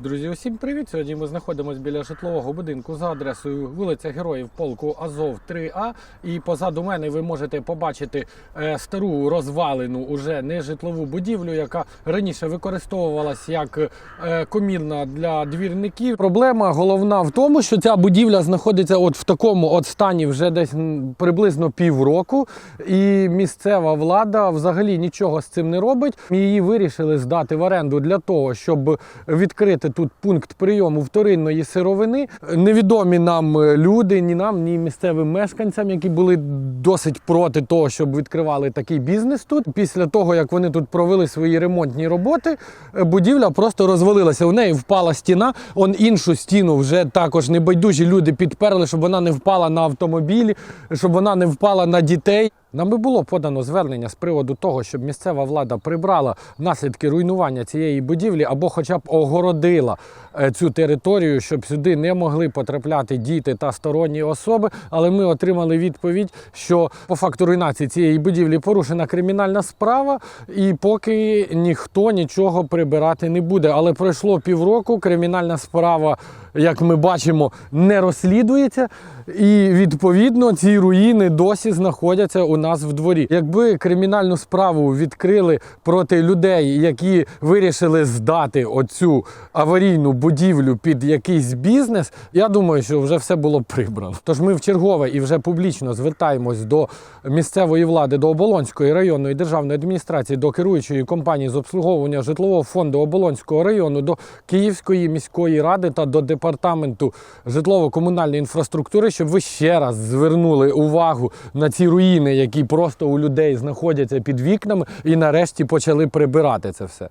Друзі, усім привіт! Сьогодні ми знаходимося біля житлового будинку за адресою вулиця Героїв Полку Азов 3А. І позаду мене ви можете побачити е, стару розвалену уже нежитлову будівлю, яка раніше використовувалась як е, комірна для двірників. Проблема головна в тому, що ця будівля знаходиться от в такому от стані вже десь приблизно півроку, і місцева влада взагалі нічого з цим не робить. Її вирішили здати в оренду для того, щоб відкрити тут пункт прийому вторинної сировини. Невідомі нам е, люди, ні нам, ні місцевим мешканцям, які були досить проти того, щоб відкривали такий бізнес тут. Після того, як вони тут провели свої ремонтні роботи, е, будівля просто розвалилася. У неї впала стіна. Он іншу стіну вже також небайдужі люди підперли, щоб вона не впала на автомобілі, щоб вона не впала на дітей. Нам би було подано звернення з приводу того, щоб місцева влада прибрала наслідки руйнування цієї будівлі або хоча б огородила е, цю територію, щоб сюди не могли потрапляти діти та сторонні особи. Але ми отримали відповідь, що по факту руйнації цієї будівлі порушена кримінальна справа, і поки ніхто нічого прибирати не буде. Але пройшло півроку, кримінальна справа, як ми бачимо, не розслідується. І відповідно ці руїни досі знаходяться у нас в дворі. Якби кримінальну справу відкрили проти людей, які вирішили здати оцю аварійну будівлю під якийсь бізнес, я думаю, що вже все було прибрано. Тож ми в чергове і вже публічно звертаємось до місцевої влади, до Оболонської районної державної адміністрації, до керуючої компанії з обслуговування житлового фонду Оболонського району, до Київської міської ради та до департаменту житлово-комунальної інфраструктури, щоб ви ще раз звернули увагу на ці руїни, які просто у людей знаходяться під вікнами, і нарешті почали прибирати це все.